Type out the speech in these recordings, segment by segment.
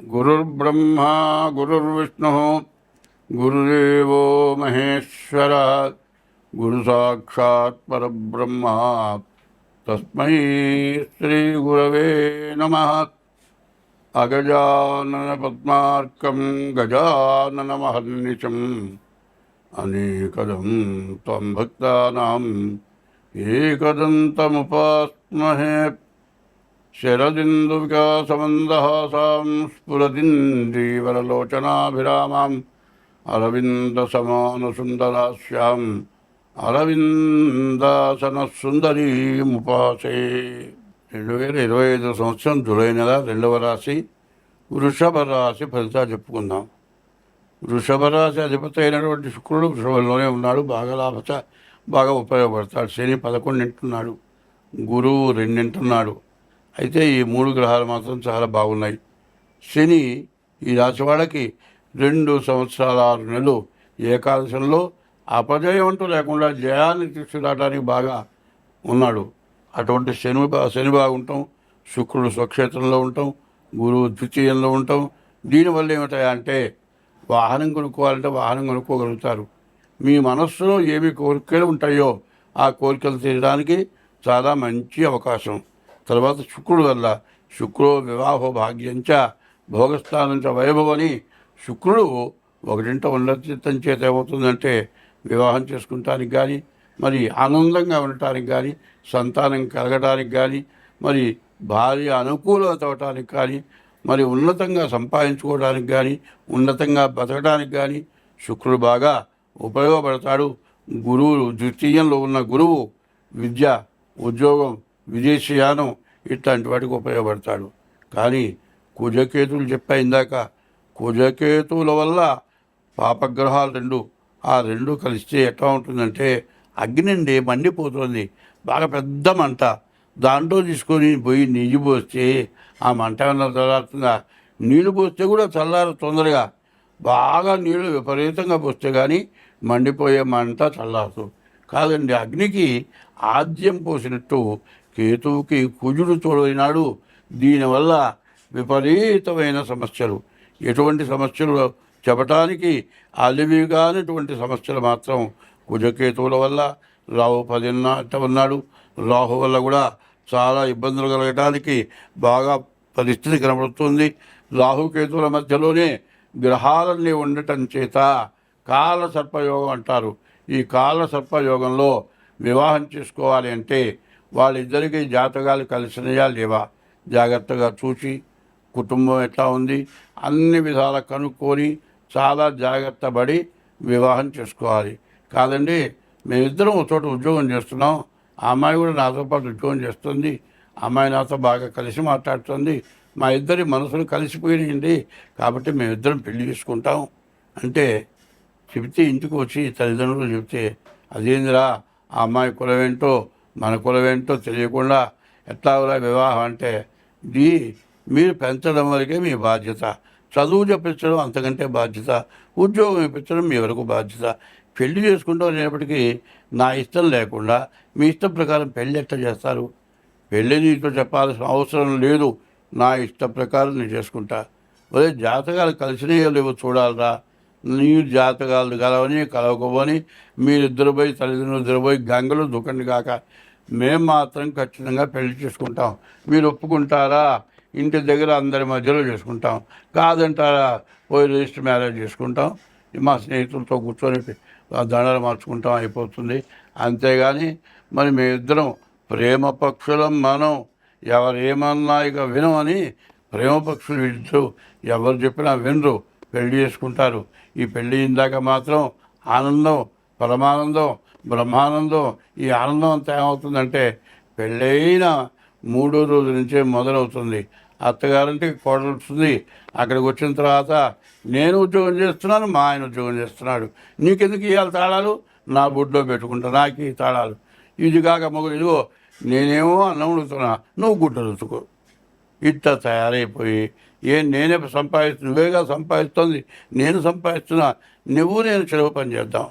गुरुर्ब्रह्मा, गुरुर्विष्णुः, गुरुदेवो महेश्वरः, गुरुसाक्षात् परब्रह्मा। नम अगजानन नमः। गजानन गजाननमहर्निशम्। अनेकदम तम भक्ता एकदन्तमुपास्महे త్వం భక్తానాం ఏకదంతముపాస్మహే శరదిందువికాసమందహాసాం స్ఫురదిందీవరలోచనాభిరామాం అరవిందసమానసుందరాస్యాం అరవిందాసనసుందరీముపాసే రెండు వేల ఇరవై ఐదు సంవత్సరం జూలై నెల రెండవ రాశి వృషభ రాశి ఫలితాలు చెప్పుకుందాం. వృషభ రాశి అధిపతి అయినటువంటి శుక్రుడు వృషభంలోనే ఉన్నాడు బాగా లాభత బాగా ఉపయోగపడతాడు. శని పదకొండింటున్నాడు గురువు రెండింటున్నాడు. అయితే ఈ మూడు గ్రహాలు మాత్రం చాలా బాగున్నాయి. శని ఈ రాశి వాళ్ళకి రెండు సంవత్సరాల ఆరు నెలలు ఏకాదశంలో అపజయం అంటూ లేకుండా జయాన్ని తీసుకురావడానికి బాగా ఉన్నాడు. అటువంటి శని బా- శని బాగుంటాం శుక్రుడు స్వక్షేత్రంలో ఉంటాం గురువు ద్వితీయంలో ఉంటాం. దీనివల్ల ఏమిటాయంటే వాహనం కొనుక్కోవాలంటే వాహనం కొనుక్కోగలుగుతారు. మీ మనస్సులో ఏమి కోరికలు ఉంటాయో ఆ కోరికలు తీయడానికి చాలా మంచి అవకాశం. తర్వాత శుక్రుడు వల్ల. శుక్రో వివాహో భాగ్యంచ భోగస్థానంచ వైభవని శుక్రుడు ఒకటింట ఉన్నతం చేత ఏమవుతుందంటే వివాహం చేసుకుంటానికి కానీ మరి ఆనందంగా ఉండటానికి కానీ సంతానం కలగడానికి కానీ మరి భార్య అనుకూలత అవటానికి కానీ మరి ఉన్నతంగా సంపాదించుకోవడానికి కానీ ఉన్నతంగా బతకడానికి కానీ శుక్రుడు బాగా ఉపయోగపడతాడు. గురువు ద్వితీయంలో ఉన్న గురువు విద్య ఉద్యోగం విదేశీయానం ఇట్లాంటి వాటికి ఉపయోగపడతాడు. కానీ కుజకేతువులు చెప్పా ఇందాక కుజకేతువుల వల్ల పాపగ్రహాలు రెండు ఆ రెండు కలిస్తే ఎట్లా ఉంటుందంటే అగ్నిండి మండిపోతుంది. బాగా పెద్ద మంట. దాంట్లో తీసుకొని పోయి నెయ్యి పోస్తే ఆ మంట ఏమన్నా చల్లారుతుందా? నీళ్ళు పోస్తే కూడా చల్లారు తొందరగా. బాగా నీళ్ళు విపరీతంగా పోస్తే కానీ మండిపోయే మంట చల్లారదు. కాదండి అగ్నికి ఆద్యం పోసినట్టు కేతువుకి కుజుడు తోడైనాడు. దీనివల్ల విపరీతమైన సమస్యలు. ఎటువంటి సమస్యలు చెప్పటానికి అలివిగానటువంటి సమస్యలు మాత్రం కుజకేతువుల వల్ల రాహు పదిన్నట ఉన్నాడు. రాహు వల్ల కూడా చాలా ఇబ్బందులు కలగటానికి బాగా పరిస్థితి కనబడుతుంది. రాహుకేతువుల మధ్యలోనే గ్రహాలన్నీ ఉండటం చేత కాల సర్పయోగం అంటారు. ఈ కాల సర్పయోగంలో వివాహం చేసుకోవాలి అంటే వాళ్ళిద్దరికీ జాతకాలు కలిసినయా లేవా? జాగ్రత్తగా చూసి కుటుంబం ఎట్లా ఉంది? అన్ని విధాల కనుక్కొని చాలా జాగ్రత్త పడి వివాహం చేసుకోవాలి. కాదండి మేమిద్దరం ఒక చోట ఉద్యోగం చేస్తున్నాం. ఆ అమ్మాయి కూడా నాతో పాటు ఉద్యోగం చేస్తుంది. అమ్మాయి నాతో బాగా కలిసి మాట్లాడుతుంది. మా ఇద్దరి మనసులు కలిసిపోయినాయండి. కాబట్టి మేమిద్దరం పెళ్ళి చేసుకుంటాం. అంటే చెబితే ఇంటికి వచ్చి తల్లిదండ్రులు చెబితే అదేందిరా ఆ అమ్మాయి కులమేంటో మన కులమేంటో తెలియకుండా ఎట్లా వివాహం అంటే ఇది మీరు పెంచడం వరకే మీ బాధ్యత. చదువు చెప్పించడం అంతకంటే బాధ్యత. ఉద్యోగం ఇప్పించడం మీ వరకు బాధ్యత. పెళ్ళి చేసుకుంటాం అనేప్పటికీ నా ఇష్టం లేకుండా మీ ఇష్టం ప్రకారం పెళ్ళి ఎట్లా చేస్తారు? పెళ్ళి నీతో చెప్పాల్సిన అవసరం లేదు. నా ఇష్ట ప్రకారం నేను చేసుకుంటా. అదే జాతకాలు కలిసినాయో లేవో చూడాలరా. నీ జాతకాలు కలవని కలవకపోని మీరిద్దరు పోయి తల్లిదండ్రులు ఇద్దరు పోయి గంగలు దుకండి కాక మేము మాత్రం ఖచ్చితంగా పెళ్ళి చేసుకుంటాం. మీరు ఒప్పుకుంటారా? ఇంటి దగ్గర అందరి మధ్యలో చేసుకుంటాం. కాదంటారా? పోయి రిజిస్టర్ మ్యారేజ్ చేసుకుంటాం. మా స్నేహితులతో కూర్చొని దండలు మార్చుకుంటాం అయిపోతుంది. అంతేగాని మరి మేమిద్దరం ప్రేమ పక్షులం మనం. ఎవరు ఏమన్నా ఇక వినమని ప్రేమ పక్షులు ఇద్దరు. ఎవరు చెప్పినా వినరు. పెళ్ళి చేసుకుంటారు. ఈ పెళ్ళి ఇందాక మాత్రం ఆనందం పరమానందం బ్రహ్మానందం ఈ ఆనందం అంతా ఏమవుతుందంటే పెళ్ళైన మూడో రోజు నుంచే మొదలవుతుంది. అత్తగారింటికి కోడలు వస్తుంది. అక్కడికి వచ్చిన తర్వాత నేను ఉద్యోగం చేస్తున్నాను మా ఆయన ఉద్యోగం చేస్తున్నాడు. నీకెందుకు ఇవాళ తాళాలు? నా బుడ్లో పెట్టుకుంటా నాకు ఈ తాళాలు. ఇది కాక మొగలు ఇదిగో నేనేమో అన్నం ఉడుతున్నా నువ్వు గుడ్డలు ఉతుకో ఇట్లా తయారైపోయి ఏం నేనే సంపాదిస్తు నువ్వేగా సంపాదిస్తుంది నేను సంపాదిస్తున్నా నువ్వు నేను చెలవు పని చేద్దాం.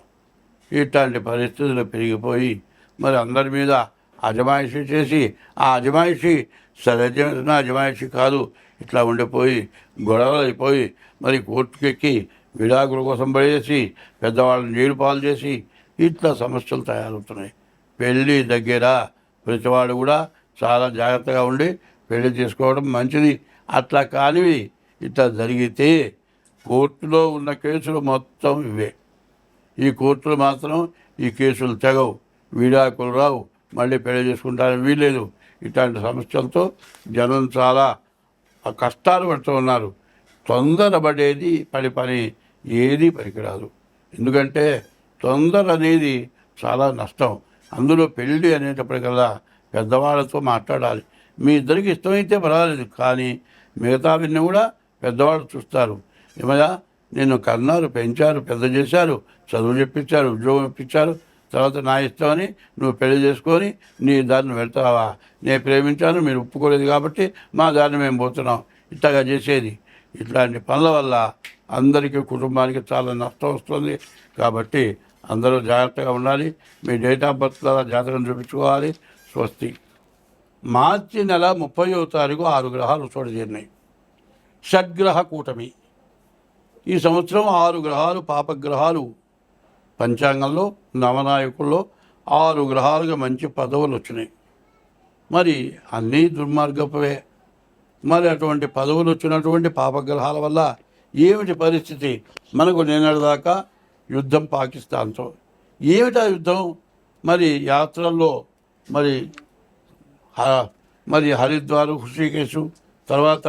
ఇట్లాంటి పరిస్థితులు పెరిగిపోయి మరి అందరి మీద అజమాయిషీ చేసి ఆ అజమాయిషీ సరైన అజమాయిషీ కాదు ఇట్లా ఉండిపోయి గొడవలు అయిపోయి మరి కోర్టుకెక్కి విడాకుల కోసం పడేసి పెద్దవాళ్ళని నీరు పాలు చేసి ఇట్లా సమస్యలు తయారవుతున్నాయి. పెళ్ళి దగ్గర ప్రతివాడు కూడా చాలా జాగ్రత్తగా ఉండి పెళ్ళి చేసుకోవడం మంచిది. అట్లా కానివి ఇట్లా జరిగితే కోర్టులో ఉన్న కేసులు మొత్తం ఇవే. ఈ కోర్టులు మాత్రం ఈ కేసులు తెగవు. విడాకులు రావు. మళ్ళీ పెళ్ళి చేసుకుంటారని వీలేదు ఇట్లాంటి సమస్యలతో జనం చాలా కష్టాలు పడుతూ ఉన్నారు. తొందరపడేది పడి పని ఏది పనికిరాదు. ఎందుకంటే తొందర అనేది చాలా నష్టం. అందులో పెళ్ళి అనేటప్పటికల్లా పెద్దవాళ్ళతో మాట్లాడాలి. మీ ఇద్దరికి ఇష్టమైతే పర్వాలేదు కానీ మిగతావన్నీ కూడా పెద్దవాళ్ళు చూస్తారు. ఏమయ్యా నిన్ను కన్నారు పెంచారు పెద్ద చేశారు చదువు చెప్పించారు ఉద్యోగం ఇప్పించారు తర్వాత నా ఇష్టమని నువ్వు పెళ్ళి చేసుకొని నీ దారిని వెళ్తావా? నేను ప్రేమించాను మీరు ఒప్పుకోలేదు కాబట్టి మా దారిని మేము పోతున్నాం. ఇట్లాగా చేసేది. ఇట్లాంటి పనుల వల్ల అందరికీ కుటుంబానికి చాలా నష్టం వస్తుంది. కాబట్టి అందరూ జాగ్రత్తగా ఉండాలి. మీ డేట్ ఆఫ్ బర్త్ ద్వారా జాతకం చూపించుకోవాలి. స్వస్తి. మార్చి నెల ముప్పయో తారీఖు ఆరు గ్రహాలు చోట చేరినాయి షడ్గ్రహ కూటమి. ఈ సంవత్సరం ఆరు గ్రహాలు పాపగ్రహాలు. పంచాంగంలో నవనాయకుల్లో ఆరు గ్రహాలుగా మంచి పదవులు వచ్చినాయి మరి అన్నీ దుర్మార్గపవే. మరి అటువంటి పదవులు వచ్చినటువంటి పాపగ్రహాల వల్ల ఏమిటి పరిస్థితి? మనకు నిన్నటిదాకా యుద్ధం పాకిస్తాన్తో. ఏమిటా యుద్ధం? మరి యాత్రల్లో మరి మరి హరిద్వార్ హృషికేశు తర్వాత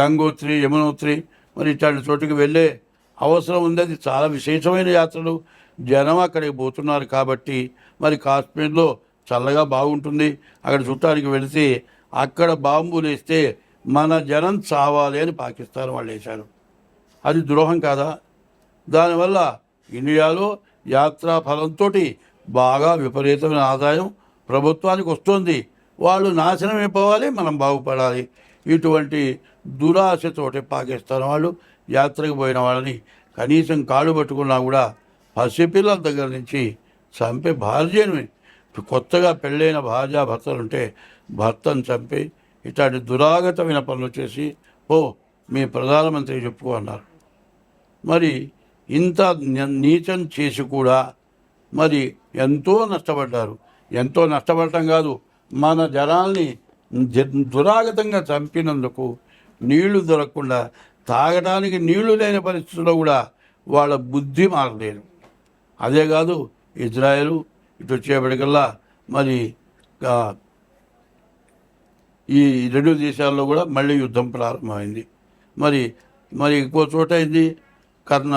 గంగోత్రి యమునోత్రి మరి ఇట్లాంటి చోటుకి వెళ్ళే అవసరం ఉంది అది చాలా విశేషమైన యాత్రలు. జనం అక్కడికి పోతున్నారు కాబట్టి మరి కాశ్మీర్లో చల్లగా బాగుంటుంది. అక్కడ చుట్టానికి వెళితే అక్కడ బాంబులు వేస్తే మన జనం చావాలి అని పాకిస్తాన్ వాళ్ళు వేశారు. అది ద్రోహం కాదా? దానివల్ల ఇండియాలో యాత్రా ఫలంతో బాగా విపరీతమైన ఆదాయం ప్రభుత్వానికి వస్తుంది. వాళ్ళు నాశనం అయిపోవాలి మనం బాగుపడాలి. ఇటువంటి దురాశతోటి పాకిస్తాన్ వాళ్ళు. యాత్రకు పోయిన వాళ్ళని కనీసం కాళ్ళు పట్టుకున్నా కూడా పసిపిల్లల దగ్గర నుంచి చంపే భార్యని కొత్తగా పెళ్ళైన భార్య భర్తలు ఉంటే భర్తను చంపి ఇట్లాంటి దురాగతమైన పనులు చేసి ఓ మీ ప్రధానమంత్రి చెప్పుకో అన్నారు. మరి ఇంత నీచం చేసి కూడా మరి ఎంతో నష్టపడ్డారు. ఎంతో నష్టపడటం కాదు మన జనాల్ని దురాగతంగా చంపినందుకు నీళ్ళు దొరకకుండా తాగడానికి నీళ్ళు లేని పరిస్థితుల్లో కూడా వాళ్ళ బుద్ధి మారలేదు. అదే కాదు ఇజ్రాయెల్ ఇటు వచ్చేప్పటికల్లా మరి ఈ రెండు దేశాల్లో కూడా మళ్ళీ యుద్ధం ప్రారంభమైంది. మరి మరి ఇంకో చోట అయింది కర్ణ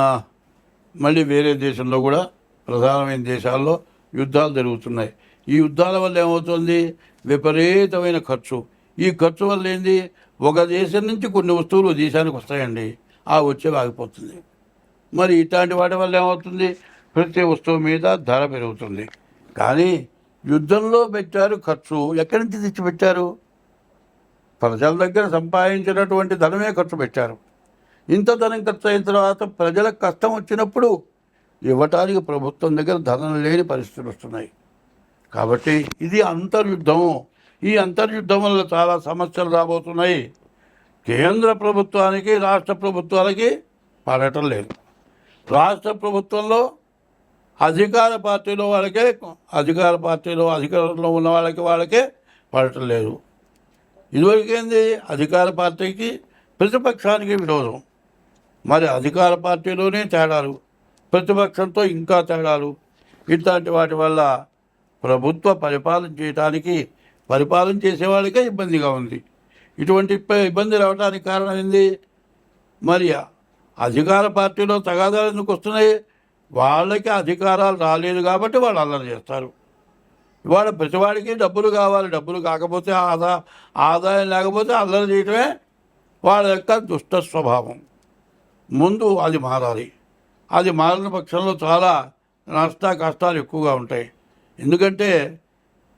మళ్ళీ వేరే దేశంలో కూడా ప్రధానమైన దేశాల్లో యుద్ధాలు జరుగుతున్నాయి. ఈ యుద్ధాల వల్ల ఏమవుతుంది? విపరీతమైన ఖర్చు. ఈ ఖర్చు వల్ల ఏంది? ఒక దేశం నుంచి కొన్ని వస్తువులు దేశానికి వస్తాయండి. ఆ వచ్చే ఆగిపోతుంది. మరి ఇట్లాంటి వాటి వల్ల ఏమవుతుంది? ప్రతి వస్తువు మీద ధర పెరుగుతుంది. కానీ యుద్ధంలో పెట్టారు ఖర్చు. ఎక్కడి నుంచి తెచ్చి పెట్టారు ప్రజల దగ్గర సంపాదించినటువంటి ధనమే ఖర్చు పెట్టారు. ఇంత ధనం ఖర్చు అయిన తర్వాత ప్రజలకు కష్టం వచ్చినప్పుడు ఇవ్వటానికి ప్రభుత్వం దగ్గర ధనం లేని పరిస్థితులు వస్తున్నాయి. కాబట్టి ఇది అంతర్యుద్ధము ఈ అంతర్యుద్ధం వల్ల చాలా సమస్యలు రాబోతున్నాయి. కేంద్ర ప్రభుత్వానికి రాష్ట్ర ప్రభుత్వాలకి పడటం లేదు. రాష్ట్ర ప్రభుత్వంలో అధికార పార్టీలో వాళ్ళకే అధికార పార్టీలో అధికారంలో ఉన్న వాళ్ళకి వాళ్ళకే పడటం లేదు. ఇదివరకేంది అధికార పార్టీకి ప్రతిపక్షానికి విరోధం. మరి అధికార పార్టీలోనే తేడాలు ప్రతిపక్షంతో ఇంకా తేడాలు. ఇట్లాంటి వాటి వల్ల ప్రభుత్వ పరిపాలన చేయడానికి పరిపాలన చేసేవాడికే ఇబ్బందిగా ఉంది. ఇటువంటి ఇబ్బంది రావడానికి కారణం ఏంది? మరి అధికార పార్టీలో తగాదాలు ఎందుకు వస్తున్నాయి? వాళ్ళకి అధికారాలు రాలేదు కాబట్టి వాళ్ళు అల్లరి చేస్తారు. ఇవాళ ప్రతివాడికి డబ్బులు కావాలి. డబ్బులు కాకపోతే ఆదా ఆదాయం లేకపోతే అల్లరి చేయటమే వాళ్ళ యొక్క దుష్ట స్వభావం. ముందు అది మారాలి. అది మారిన పక్షంలో చాలా నష్ట కష్టాలు ఎక్కువగా ఉంటాయి. ఎందుకంటే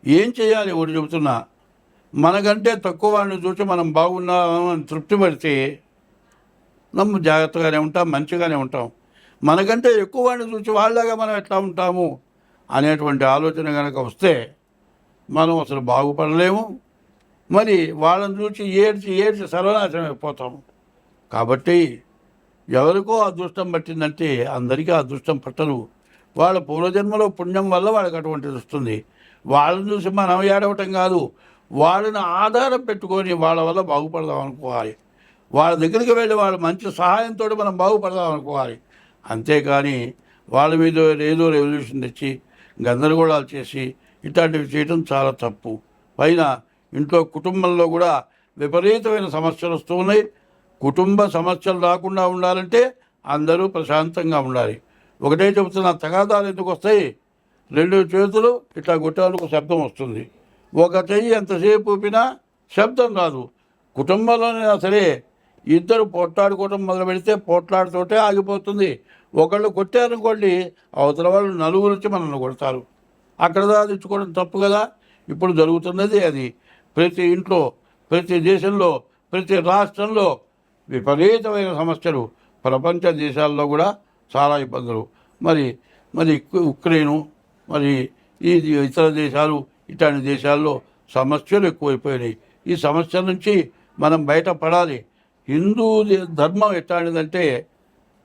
ఏం చేయాలి? ఒకటి చెబుతున్నా. మనకంటే తక్కువ వాడిని చూసి మనం బాగున్నామని తృప్తి పడితే నమ్ము జాగ్రత్తగానే ఉంటాం మంచిగానే ఉంటాం. మనకంటే ఎక్కువ వాడిని చూసి వాళ్ళగా మనం ఎట్లా ఉంటాము అనేటువంటి ఆలోచన కనుక వస్తే మనం అసలు బాగుపడలేము. మరి వాళ్ళని చూసి ఏడ్చి ఏడ్చి సర్వనాశనం అయిపోతాము కాబట్టి ఎవరికో అదృష్టం పట్టిందంటే అందరికీ అదృష్టం పట్టరు వాళ్ళ పూర్వజన్మలో పుణ్యం వల్ల వాళ్ళకి అటువంటిది వస్తుంది. వాళ్ళని చూసి మనం ఏడవటం కాదు. వాళ్ళని ఆధారం పెట్టుకొని వాళ్ళ వల్ల బాగుపడదాం అనుకోవాలి. వాళ్ళ దగ్గరికి వెళ్ళి వాళ్ళ మంచి సహాయంతో మనం బాగుపడదాం అనుకోవాలి. అంతేకాని వాళ్ళ మీద ఏదో రెవల్యూషన్ తెచ్చి గందరగోళాలు చేసి ఇట్లాంటివి చేయడం చాలా తప్పు. పైన ఇంట్లో కుటుంబంలో కూడా విపరీతమైన సమస్యలు వస్తూ ఉన్నాయి. కుటుంబ సమస్యలు రాకుండా ఉండాలంటే అందరూ ప్రశాంతంగా ఉండాలి. ఒకటే చెబుతున్న తగాదాలు ఎందుకు వస్తాయి? రెండు చేతులు ఇట్లా కొట్టాలకు శబ్దం వస్తుంది. ఒక చెయ్యి ఎంతసేపు ఊపినా శబ్దం రాదు. కుటుంబంలోనైనా సరే ఇద్దరు పోట్లాడుకోవడం మొదలు పెడితే పోట్లాడుతోటే ఆగిపోతుంది. ఒకళ్ళు కొట్టారనుకోండి అవతల వాళ్ళు నలుగురు వచ్చి మనల్ని కొడతారు. అక్కడ దాదించుకోవడం తప్పు కదా? ఇప్పుడు జరుగుతున్నది అది. ప్రతి ఇంట్లో ప్రతి దేశంలో ప్రతి రాష్ట్రంలో విపరీతమైన సమస్యలు. ప్రపంచ దేశాల్లో కూడా చాలా ఇబ్బందులు. మరి మరి ఉక్రెయిన్ ఉక్రెయిను మరి ఈ ఇతర దేశాలు ఇట్లాంటి దేశాల్లో సమస్యలు ఎక్కువైపోయినాయి. ఈ సమస్య నుంచి మనం బయటపడాలి. హిందూ ధర్మం ఎట్లాంటిదంటే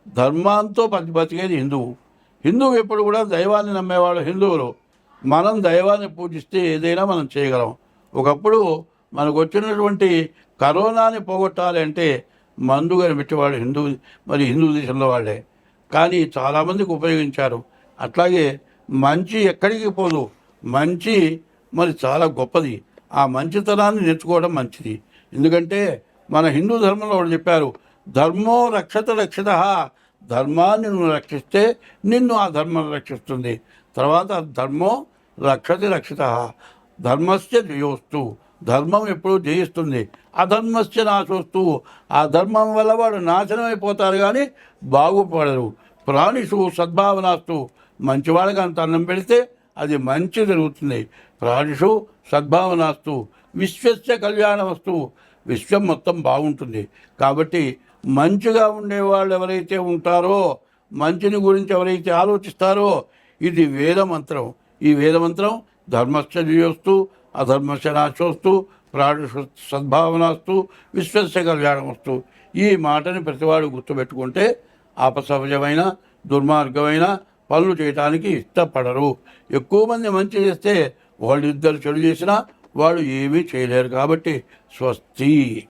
ధర్మాంతో బతి బతికేది హిందువు హిందువు ఎప్పుడు కూడా దైవాన్ని నమ్మేవాడు హిందువులు. మనం దైవాన్ని పూజిస్తే ఏదైనా మనం చేయగలం. ఒకప్పుడు మనకు వచ్చినటువంటి కరోనాని పోగొట్టాలి అంటే మందు కనిపెట్టేవాడు హిందూ మరి హిందూ దేశంలో వాళ్ళే. కానీ చాలామందికి ఉపయోగించారు. అట్లాగే మంచి ఎక్కడికి పోదు. మంచి మరి చాలా గొప్పది. ఆ మంచితనాన్ని నేర్చుకోవడం మంచిది. ఎందుకంటే మన హిందూ ధర్మంలో వాళ్ళు చెప్పారు ధర్మో రక్షత రక్షిత. ధర్మాన్ని నువ్వు రక్షిస్తే నిన్ను ఆ ధర్మం రక్షిస్తుంది. తర్వాత ధర్మో రక్షతి రక్షిత. ధర్మస్య జయోస్తు ధర్మం ఎప్పుడూ జయిస్తుంది. అధర్మస్య నాశోస్తు. ఆ ధర్మం వల్ల వాడు నాశనం అయిపోతారు కానీ బాగుపడరు. ప్రాణిషు సద్భావనాస్తు. మంచివాళ్ళకి అంత అన్నం పెడితే అది మంచి జరుగుతుంది. ప్రాణిషు సద్భావనాస్తు. విశ్వస్య కళ్యాణమస్తు. విశ్వం మొత్తం బాగుంటుంది. కాబట్టి మంచిగా ఉండేవాళ్ళు ఎవరైతే ఉంటారో మంచిని గురించి ఎవరైతే ఆలోచిస్తారో ఇది వేదమంత్రం. ఈ వేదమంత్రం మంత్రం ధర్మశ్చ నాశోస్తు ప్రాణు సద్భావనాస్తు విశ్వస్య కళ్యాణమస్తు. ఈ మాటని ప్రతివాడు గుర్తుపెట్టుకుంటే అపసహజమైన దుర్మార్గమైన పనులు చేయటానికి ఇష్టపడరు. ఎక్కువ మంది మంచి చేస్తే వాళ్ళు ఇద్దరు చెడు చేసినా వాళ్ళు ఏమీ చేయలేరు కాబట్టి స్వస్తి.